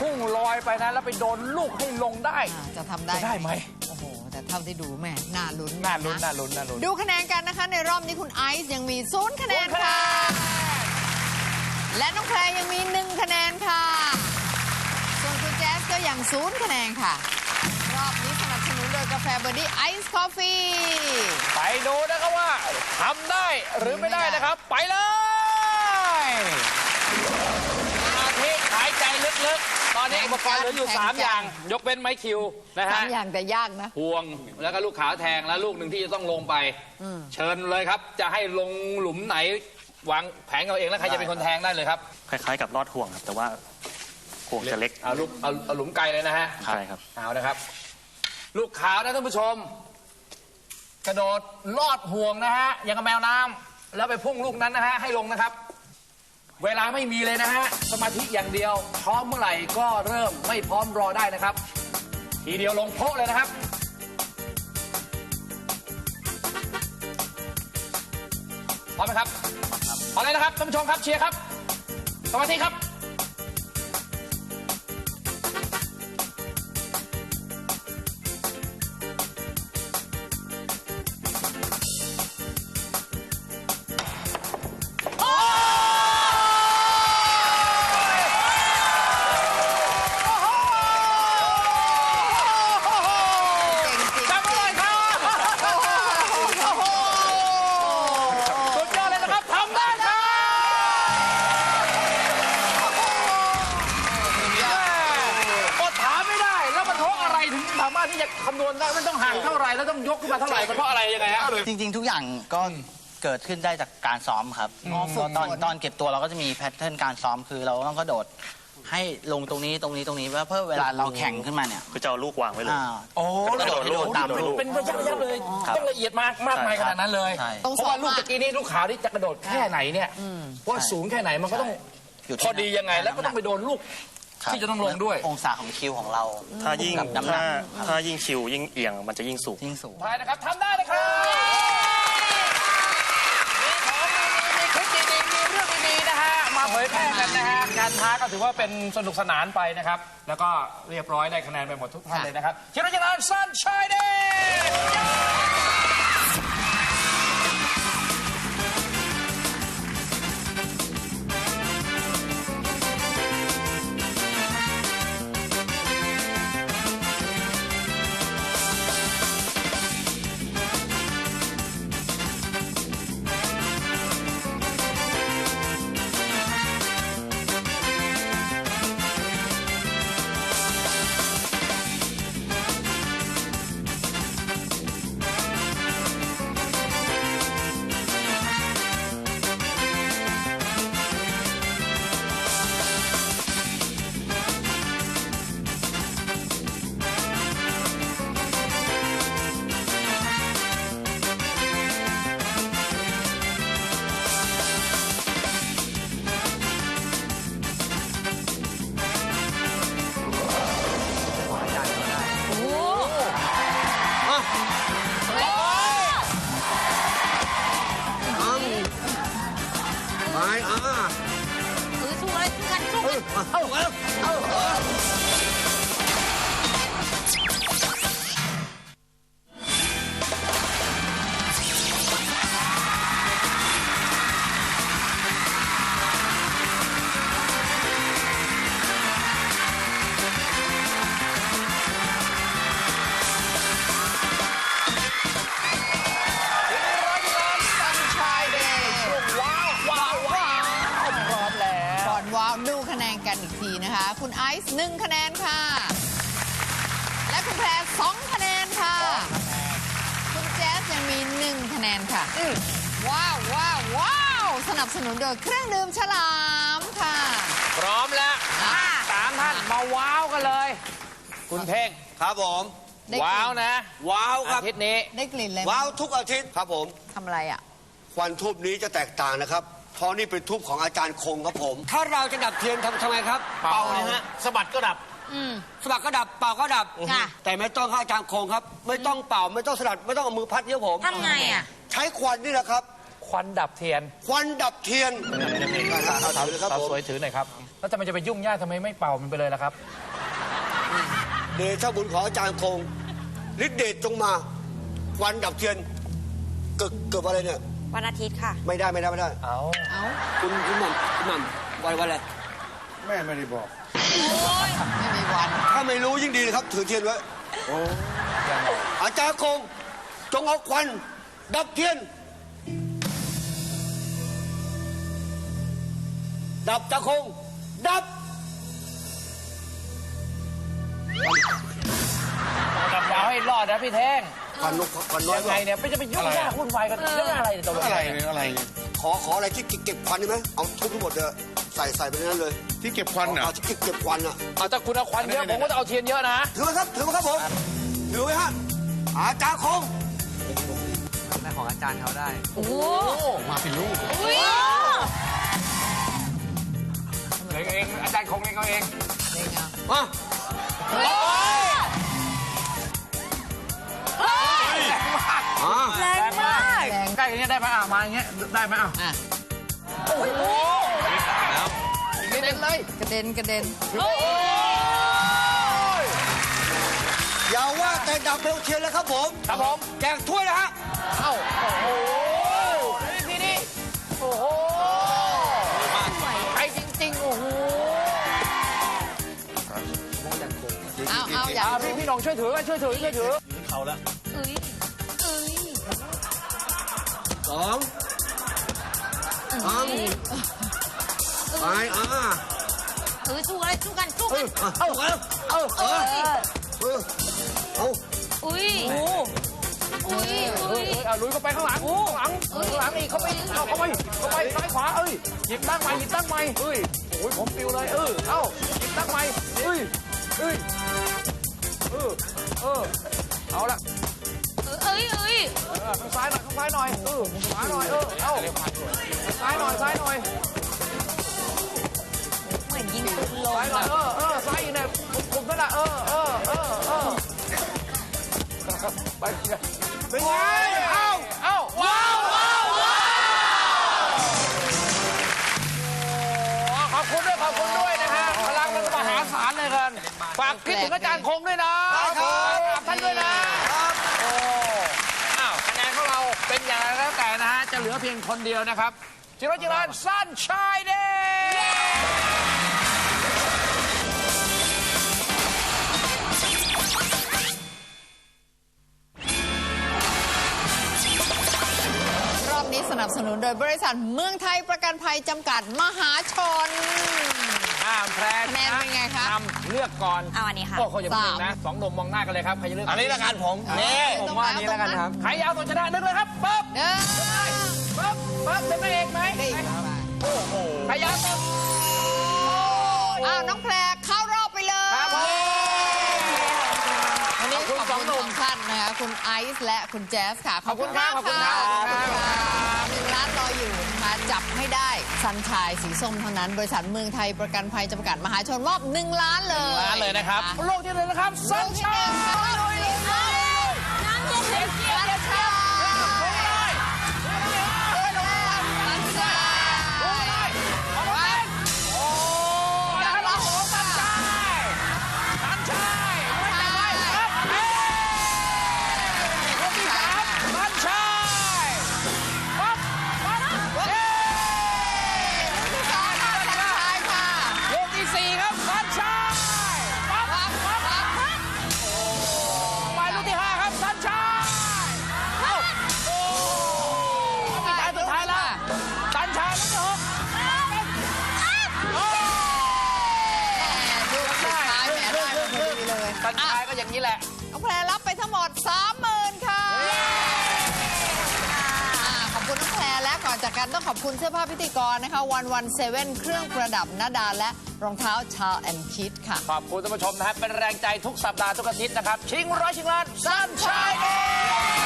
พุ่งลอยไปนะแล้วไปโดนลูกให้ลงได้ อ่าจะทำได้จะได้ไหม โอ้โห แต่เท่าที่ดูแม่น่าลุ้นน่าลุ้นนะน่าลุ้นน่าลุ้นดูคะแนนกันนะคะ ในรอบนี้คุณไอซ์ยังมีศูนย์คะแนนศูนย์คะแนค่ะนและน้องแพรยังมีหนึ่งคะแนนค่ะ ส่วนคุณแจ๊สก็ยังศูนย์คะแนนค่ะ รอบนี้สนับสนุนโดยกาแฟเบอร์ดี้ไอซ์คอฟฟี่ ไปดูนะครับว่าทำได้หรือไม่ได้นะครับ ไปเลยอาทิหายใจลึกๆ ตอนนี้อุปกรณ์เหลืออยู่3อย่าง ยกเว้นไม้คิวนะสาฮะมอย่างแต่ยากนะ ห่วงแล้วก็ลูกขาวแทงแล้วลูกหนึ่งที่จะต้องลงไป เชิญเลยครับ จะให้ลงหลุมไหนวางแผนเอาเองแล้วใครจะเป็นคนแทงได้เลยครับคล้ายๆ กับลอดห่วงครับ แต่ว่าห่วงจะเล็กเอาลูกเอาเอาหลุมไกลเลยนะฮะใช่ครับเอานะครับ ลูกขาวนะท่านผู้ชม กระโดดลอดห่วงนะฮะอย่างกับแมวน้ำแล้วไปพุ่งลูกนั้นนะฮะให้ลงนะครับ เวลาไม่มีเลยนะฮะ สมาธิอย่างเดียว พร้อมเมื่อไหร่ก็เริ่มไม่พร้อมรอได้นะครับ ทีเดียวลงโพะเลยนะครับ พร้อมไหมครับพร้อมเลยนะครับท่านผู้ชมครับเชียร์ครับ สมาธิครับ ห่างเท่าไหร่แล้วต้องยกขึ้นมาเท่าไหร่มันเพราะอะไรยังไงฮะ จริงๆ ทุกอย่างก็เกิดขึ้นได้จากการซ้อมครับตอนตอนเก็บตัวเราก็จะมีแพทเทิร์นการซ้อมคือเราต้องกระโดดให้ลงตรงนี้ตรงนี้ตรงนี้เพื่อเพื่อเวลาเราแข่งขึ้นมาเนี่ยคือจะเอาลูกวางไว้เลย อ่า โอ้กระโดดให้โดนตามเป็นลูก เป็นระยะระยะเลยครับต้องละเอียดมากมากมายขนาดนั้นเลยใช่ ต้องเพราะสอว่าบลูกว่าตะกี้นี้ลูกขาวนี่จะกระโดดแค่ไหนเนี่ยว่าสูงแค่ไหนมันก็ต้องอยู่พอดียังไง แล้วก็ต้องไปโดนลูก ครับที่จะต้องลงด้วย องศาของคิวของเราถ้ายิ่งกับน้ำหนัถ้ากถ้ายิ่งชิวยิ่งเอียงมันจะยิ่งสูง ยิ่งสูงไปนะครับทำได้นะครับมีของดีๆมีคลิปดีๆมีเรื่องดีๆนะฮะ มาเผยแพร่กันนะฮะ การท้าก็ถือว่าเป็นสนุกสนานไปนะครับ แล้วก็เรียบร้อยได้คะแนนไปหมดทุกท่านเลยนะครับ ชิรจนานสันชัยเดช นอีกทีนะคะ คุณไอซ์หนึ่งคะแนนค่ะ และคุณแพรสองคะแนนค่ะ คุณแจ๊สยังมีหนึ่งคะแนนค่ะ ว้าวว้าวว้าวสนับสนุนโดยเครื่องดื่มฉลามค่ะ พร้อมแล้วอ่าสามท่านมาว้าวกันเลย คุณเพ่งครับผมได้กลิ่น ว้าวนะว้าวคอารับทิตย์นี้ ได้กลิ่นเลยไหมว้าวทุกอาทิตย์ครับผมทำอะไรอะ ควันทูบนี้จะแตกต่างนะครับ เพราะนี่เป็นทูบของอาจารย์คงครับผม ถ้าเราจะดับเทียนทำทำไงครับ เป่านะฮะสะบัดก็ดับ อืมสลักก็ดับเป่าก็ดับ ค่ะ แต่ไม่ต้องให้อาจารย์คงครับ ไม่ต้องเป่าไม่ต้องสลัดไม่ต้องเอามือพัดเยอะผม ทำไงอะ ใช้ควันนี่แหละครับคควันดับเทียนควันดับเทียนได้ครับเอาสาวถือเลยครับสาวผมสวยถือหน่อยครับ แล้วทำไมจะไปยุ่งยากทำไมไม่เป่ามันไปเลยล่ะครับ เดชะบุญของอาจารย์คงฤทธิเดชจงมาควันดับเทียนเกิดเกิดอะไรเนี่ย วันอาทิตย์ค่ะ ไม่ได้ไม่ได้ไม่ได้ เอาเอาคุณคุณหม่ำคุณหม่ำวันวันอะไรแม่ไม่ได้บอก ไม่มีวันถ้าไม่รู้ยิ่งดีเลยครับ ถือเทียนไว้อาจารย์คง จงเอาควัน ดับเทียน ดับจะคง ดับ ดับยาวให้รอดนะพี่แท่ง ควันนกควันน้อยยังกไงว่าเนี่ยไม่จะไปยุ่งยากวุ่นวายกันเรื่องอะไรเนี่ยตกลงอะไรเนี่ยอะไรเนี่ยขอขออะไรที่เก็บเก็บควันได้ไหมเอาทุบทั้งหมดเลยใส่ใส่ไปในนั้นเลยที่เก็บควันเหรอเอาที่เก็บเก็บควันอะเอาถ้าคุณเอาควันเยอะผมก็จะเอาเทียนเยอะนะถือไว้ครับถือไว้ครับผมถือไว้ฮะอาจารย์คงโอ้โหมาเป็นลูกอุ้ยเองเองอาจารย์คงเองเอาเองเองอะมา ได้ไหมอะมาอย่างเงี้ยได้ไหมอะอะอีกนิดนึงเลยกระเด็นกระเด็นอย่าว่าแต่ดับเบลเทียนแล้วครับผมครับผมแจกถ้วยนะฮะเอ้าโอ้โหทีนี้โอ้โหไปจริงๆโอ้โหเอาเอาอย่าอะพี่พี่หน้องช่วยถือช่วยถือช่วยถือเขาแล้วเอ้ยเอ้ย สองสามไปอ่าเอ้ยสู้กันสู้กันสู้กันอะเอาเอาเอาเอ้ยเอาเอาอุ้ยอุ้ยเฮ้อุ้ยยเฮ้ยเอาลุยเข้าไปข้างหลังข้างหลังข้างหลังอีกเข้าไปเอาเข้าไปเข้าไปซ้ายขวาเอ้ยหยิบตั้งใหม่หยิบตั้งใหม่เอ้ยโอ้ยผมปิวเลยเออเอ้าหยิบตั้งใหม่เอ้ยเอ้ยเออเออเอาละเอ้ ยเอ้ยเออข้างซ้ายหน่อยข้างซ้ายหน่อยเออซ้ายหน่อยเออเอ้าซ้ายหน่อยซ้ายหน่อยเหมือนยิงปืนลซ้ายมหน่อยเออเออซ้ายอีกหน่อยผมนั่นแหละเออเออเออเออไปเป็นไงเอ้าเอ้าว้าวว้าวว้าวขอบคุณด้วยขอบคุณด้วยนะฮะพลังมันมหาศาลเลยกันฝากคิดถึงอาจารย์คงด้วยนะฝากท่านด้วยนะโอ้อ้าวคะแนนของเราเป็นอย่างไรแล้วแต่นะฮะจะ เหลือเพียงคนเดียวนะครับ จิรจิรันสั้นชายเดย์รอบนี้สนับสนุนโดยบริษัทเมืองไทยประกันภัยจำกัดมหาชนอ่ามแพรคะแนนเป็นไงคะนำเลือกก่อนเอาอันนี้ค่ะโอ้เขาอย่าเพิ่งสามนะสองหนุ่มมองหน้ากันเลยครับ ใครจะเลือกอันนี้ละกันผมนี่ผมว่าอันนี้ละกันครับ ใครยาวตัวชนะนึกเลยครับปั๊บ เด้อ ปั๊บปั๊บเป็นพระเอกไหมนี่ใครยาวตัวอ้าวน้องแพรเข้ารอบไปเลยครับผมวันนี้ขอบคุณสองคุณหนุ่มท่านนะคะคุณไอซ์และคุณแจ๊สค่ะ ขอบคุณมากคุณครับขอบคุณครับหนึ่งล้านรออยู่นะคะจับให้ได้ซันชายสีส้มเท่านั้น บริษัทเมืองไทยประกันภัยจำกัดมหาชนมอบหนึ่งล้านเลยร้านเลยนะครับโลกที่เลยนะครับโลสัญกที่ชาหนึ่งค่ะติลุย ก่อนจากกันต้องขอบคุณเสื้อผ้าพิธีกรนะคะวันวันเซเว่นเครื่องประดับนาดาและรองเท้าชาแอนคิดค่ะ ขอบคุณท่านผู้ชมนะครับเป็นแรงใจทุกสัปดาห์ทุกอาทิตย์นะครับ ชิงร้อยชิงล้านสันชาติ